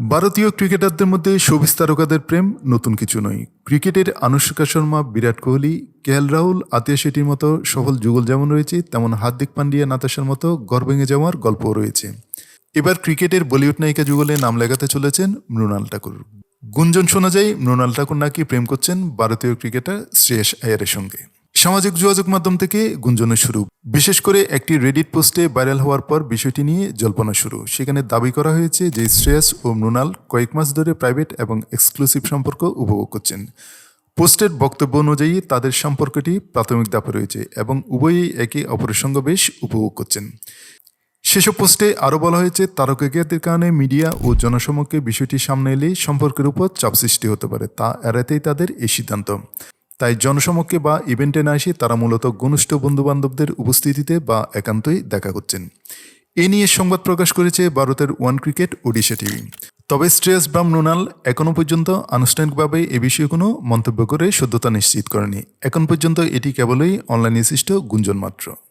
ভারতীয় ক্রিকেটারদের মধ্যে শোভিস তারকাদের প্রেম নতুন কিছু নয়। ক্রিকেটের আনুষ্কা শর্মা, বিরাট কোহলি, কেএল রাহুল, আতিয়া শেঠির মতো সফল যুগল যেমন রয়েছে, তেমন হার্দিক পান্ডিয়া নাতাশার মতো গড় ভেঙে যাওয়ার গল্পও রয়েছে। এবার ক্রিকেটের বলিউড নায়িকা যুগলে নাম লেগাতে চলেছেন মৃণাল ঠাকুর। গুঞ্জন শোনা যায়, মৃণাল ঠাকুর নাকি প্রেম করছেন ভারতীয় ক্রিকেটার শ্রেয়স আয়ারের সঙ্গে। সামাজিক যোগাযোগ মাধ্যম থেকে গুঞ্জনের শুরু। বিশেষ করে একটি রেডিট পোস্টে ভাইরাল হওয়ার পর বিষয়টি নিয়ে জল্পনা শুরু। সেখানে দাবি করা হয়েছে যে শ্রেয়াস ও মৃণাল কয়েক মাস ধরে প্রাইভেট এবং এক্সক্লুসিভ সম্পর্ক উপভোগ করছেন। পোস্টের বক্তব্য অনুযায়ী তাদের সম্পর্কটি প্রাথমিক ধাপে রয়েছে এবং উভয়ই একে অপরের সঙ্গে বেশ উপভোগ করছেন। সেসব পোস্টে আরও বলা হয়েছে তারকাজ্ঞাতের কারণে মিডিয়া ও জনসমক্ষে বিষয়টি সামনে এলে সম্পর্কের উপর চাপ সৃষ্টি হতে পারে, তা এড়াতেই তাদের এই সিদ্ধান্ত। তাই জনসমক্ষে বা ইভেন্টে না এসে তারা মূলত ঘনিষ্ঠ বন্ধুবান্ধবদের উপস্থিতিতে বা একান্তই দেখা করছেন। এ নিয়ে সংবাদ প্রকাশ করেছে ভারতের ওয়ান ক্রিকেট ওডিশা টিভি। তবে স্ট্রেস ব্রাম নোনাল এখনও পর্যন্ত আনুষ্ঠানিকভাবে এ বিষয়ে কোনো মন্তব্য করে সত্যতা নিশ্চিত করেনি। এখন পর্যন্ত এটি কেবলই অনলাইনে সৃষ্ট গুঞ্জন মাত্র।